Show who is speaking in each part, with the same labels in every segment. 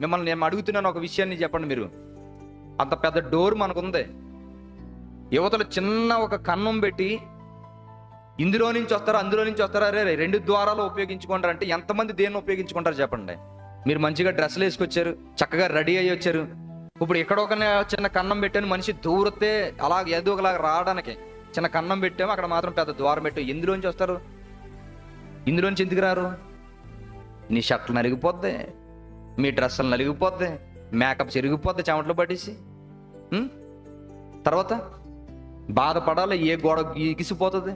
Speaker 1: మిమ్మల్ని నేను అడుగుతున్నాను ఒక విషయాన్ని చెప్పండి మీరు. అంత పెద్ద డోర్ మనకుంది. యువతలు చిన్న ఒక కన్నం పెట్టి ఇందులో నుంచి వస్తారా అందులో నుంచి వస్తారా? రే రెండు ద్వారాలు ఉపయోగించుకుంటారు అంటే ఎంతమంది దేన్ని ఉపయోగించుకుంటారు చెప్పండి. మీరు మంచిగా డ్రెస్సులు వేసుకొచ్చారు చక్కగా రెడీ అయ్యి వచ్చారు. ఇప్పుడు ఎక్కడ ఒక చిన్న కన్నం పెట్టాను మనిషి దూరతే అలా ఏదో ఒకలాగా రావడానికి చిన్న కన్నం పెట్టాము అక్కడ మాత్రం పెద్ద ద్వారం పెట్టాము ఇందులోంచి వస్తారు? ఇందులోంచి ఎందుకు రారు? నీ షర్ట్లు నలిగిపోద్ది మీ డ్రెస్సులు నలిగిపోద్ది మేకప్ చెరిగిపోద్ది చెమటలు పట్టేసి. తర్వాత బాధపడాలి ఏ గోడ గీసిపోతుంది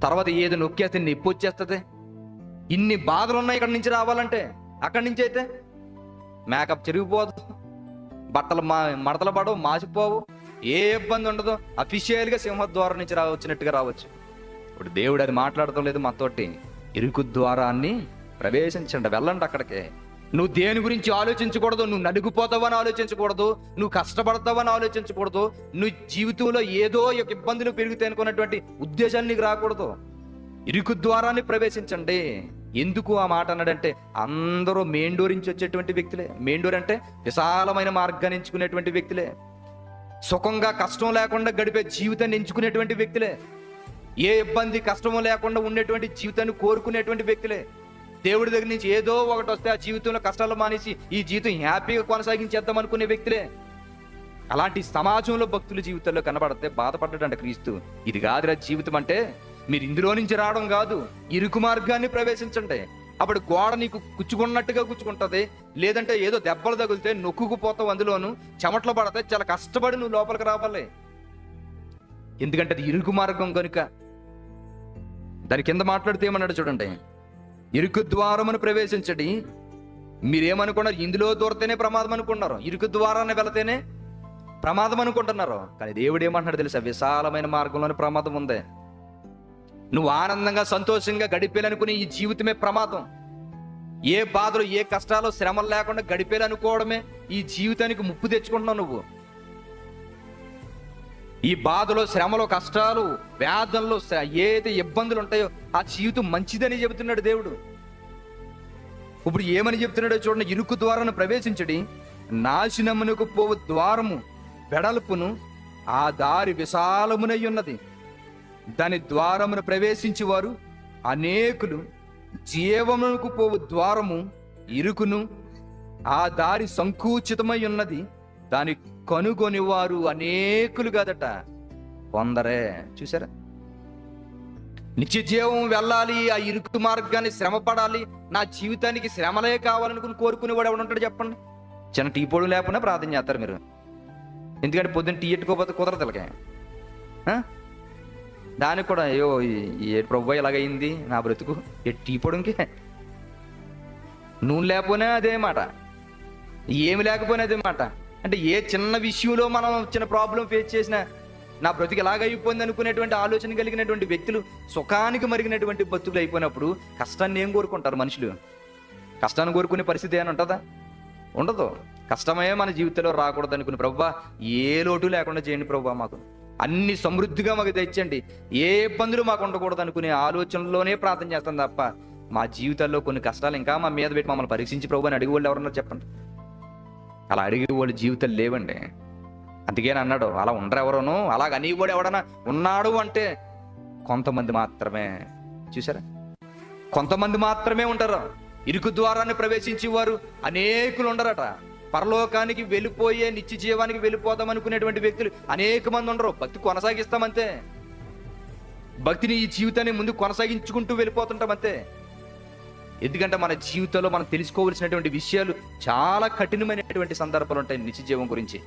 Speaker 1: తర్వాత ఏది నొక్కేస్తే నొప్పి వచ్చేస్తుంది? ఇన్ని బాధలు ఉన్నాయి ఇక్కడి నుంచి రావాలంటే అక్కడి నుంచి అయితే మేకప్ చెరిగిపోదు. బట్టలు మా మడతలు పడవు మాసిపోవు. ఏ ఇబ్బంది ఉండదు. అఫీషియల్గా సింహద్వారం నుంచి రా వచ్చినట్టుగా రావచ్చు. ఇప్పుడు దేవుడు అది మాట్లాడటం లేదు మాతోటి ఇరుకు ద్వారాన్ని ప్రవేశించండి. వెళ్ళండి అక్కడికి. నువ్వు దేని గురించి ఆలోచించకూడదు? నువ్వు నలుగుపోతావని ఆలోచించకూడదు. నువ్వు కష్టపడతావని ఆలోచించకూడదు. నువ్వు జీవితంలో ఏదో ఒక ఇబ్బందులు పెరుగుతాయి అనుకున్నటువంటి ఉద్దేశాన్ని నీకు రాకూడదు. ఇరుకు ద్వారాన్ని ప్రవేశించండి. ఎందుకు ఆ మాట అన్నాడంటే అందరూ మేండూరు నుంచి వచ్చేటువంటి వ్యక్తులే. మేండూరు అంటే విశాలమైన మార్గాన్ని ఎంచుకునేటువంటి వ్యక్తులే. సుఖంగా కష్టం లేకుండా గడిపే జీవితాన్ని ఎంచుకునేటువంటి వ్యక్తులే. ఏ ఇబ్బంది కష్టము లేకుండా ఉండేటువంటి జీవితాన్ని కోరుకునేటువంటి వ్యక్తులే. దేవుడి దగ్గర నుంచి ఏదో ఒకటి వస్తే ఆ జీవితంలో కష్టాలు మానేసి ఈ జీవితం హ్యాపీగా కొనసాగించేద్దాం అనుకునే వ్యక్తులే. అలాంటి సమాజంలో భక్తుల జీవితంలో కనబడితే బాధపడ్డాడంట క్రీస్తు. ఇది కాదురా జీవితం అంటే మీరు ఇందులో నుంచి రావడం కాదు ఇరుకు మార్గాన్ని ప్రవేశించండి. అప్పుడు గోడ నీకు కుచ్చుకున్నట్టుగా కుచ్చుకుంటది. లేదంటే ఏదో దెబ్బలు తగిలితే నొక్కుకుపోతావు అందులోను చెమట్లు పడితే చాలా కష్టపడి నువ్వు లోపలికి రావాలి. ఎందుకంటే అది ఇరుకు మార్గం కనుక. దాని కింద మాట్లాడితే ఏమన్నాడు చూడండి. ఇరుకు ద్వారమును ప్రవేశించడి. మీరేమనుకున్నారు? ఇందులో దూరతేనే ప్రమాదం అనుకున్నారు ఇరుకు ద్వారాన్ని వెళతేనే ప్రమాదం అనుకుంటున్నారు? కానీ దేవుడు ఏమంటున్నాడు తెలుసా? విశాలమైన మార్గంలోని ప్రమాదం ఉంది. నువ్వు ఆనందంగా సంతోషంగా గడిపేయాలనుకునే ఈ జీవితమే ప్రమాదం. ఏ బాధలు ఏ కష్టాలు శ్రమలు లేకుండా గడిపేయాలనుకోవడమే ఈ జీవితానికి ముప్పు తెచ్చుకుంటున్నావు నువ్వు. ఈ బాధలో శ్రమలో కష్టాలు వేదనలు ఏది ఏదైతే ఇబ్బందులు ఉంటాయో ఆ జీవితం మంచిదని చెబుతున్నాడు దేవుడు. ఇప్పుడు ఏమని చెప్తున్నాడో చూడండి. ఇరుకు ద్వారాను ప్రవేశించడి నాశనమునకు పోవు ద్వారము వెడల్పును ఆ దారి విశాలమునై ఉన్నది. దాని ద్వారమును ప్రవేశించి వారు అనేకులు జీవమునకు పోవు ద్వారము ఇరుకును ఆ దారి సంకూచితమై ఉన్నది. దాని కనుగొని వారు అనేకులు కదట. కొందరే చూసారా నిత్య జీవం వెళ్ళాలి ఆ ఇరుకు మార్గాన్ని శ్రమ పడాలి నా జీవితానికి శ్రమలే కావాలనుకుని కోరుకునేవాడు ఎవడు ఉంటాడు చెప్పండి? చిన్న టీ పొడి లేకపోయినా ప్రార్థన చేస్తారు మీరు. ఎందుకంటే పొద్దున్న టీ ఎట్టుకోకపోతే కుదరదు ఇలాగే దానికి కూడా అయ్యో ఏ ప్రభు ఎలాగైంది నా బ్రతుకు? ఏ టీ పొడికి నూనె లేకపోయినా అదే మాట. ఏమి లేకపోయినా అదే మాట. అంటే ఏ చిన్న విషయంలో మనం చిన్న ప్రాబ్లం ఫేస్ చేసినా నా బ్రతికి ఎలాగైపోయింది అనుకునేటువంటి ఆలోచన కలిగినటువంటి వ్యక్తులు సుఖానికి మరిగినటువంటి బతుకులు అయిపోయినప్పుడు కష్టాన్ని ఏం కోరుకుంటారు మనుషులు? కష్టాన్ని కోరుకునే పరిస్థితి ఏమైనా ఉంటుందా? ఉండదు. కష్టమే మన జీవితంలో రాకూడదు అనుకుని ప్రభా ఏ లోటు లేకుండా చేయండి ప్రభా మాకు. అన్ని సమృద్ధిగా మాకు తెచ్చండి. ఏ ఇబ్బందులు మాకు ఉండకూడదు అనుకునే ఆలోచనలోనే ప్రార్థన చేస్తాం తప్ప మా జీవితాల్లో కొన్ని కష్టాలు ఇంకా మా మీద పెట్టి మమ్మల్ని పరీక్షించి ప్రభు అని అడిగి వాళ్ళు ఎవరన్నారు చెప్పండి. అలా అడిగే వాళ్ళ జీవితాలు లేవండి. అందుకేని అన్నాడు అలా ఉండరు ఎవరోను అలాగ కూడా ఎవడన్నా ఉన్నాడు అంటే కొంతమంది మాత్రమే. చూసారా కొంతమంది మాత్రమే ఉంటారు. ఇరుకు ద్వారాన్ని ప్రవేశించేవారు అనేకులు ఉండరట. పరలోకానికి వెళ్ళిపోయే నిత్య జీవానికి వెళ్ళిపోదాం అనుకునేటువంటి వ్యక్తులు అనేక మంది ఉండరు. భక్తి కొనసాగిస్తామంతే. భక్తిని ఈ జీవితాన్ని ముందు కొనసాగించుకుంటూ వెళ్ళిపోతుంటాం అంతే ఎందుకంటే మన జీవితంలో మనం తెలుసుకోవాల్సినటువంటి విషయాలు చాలా కఠినమైనటువంటి సందర్భాలు ఉంటాయి నిత్య జీవం గురించి.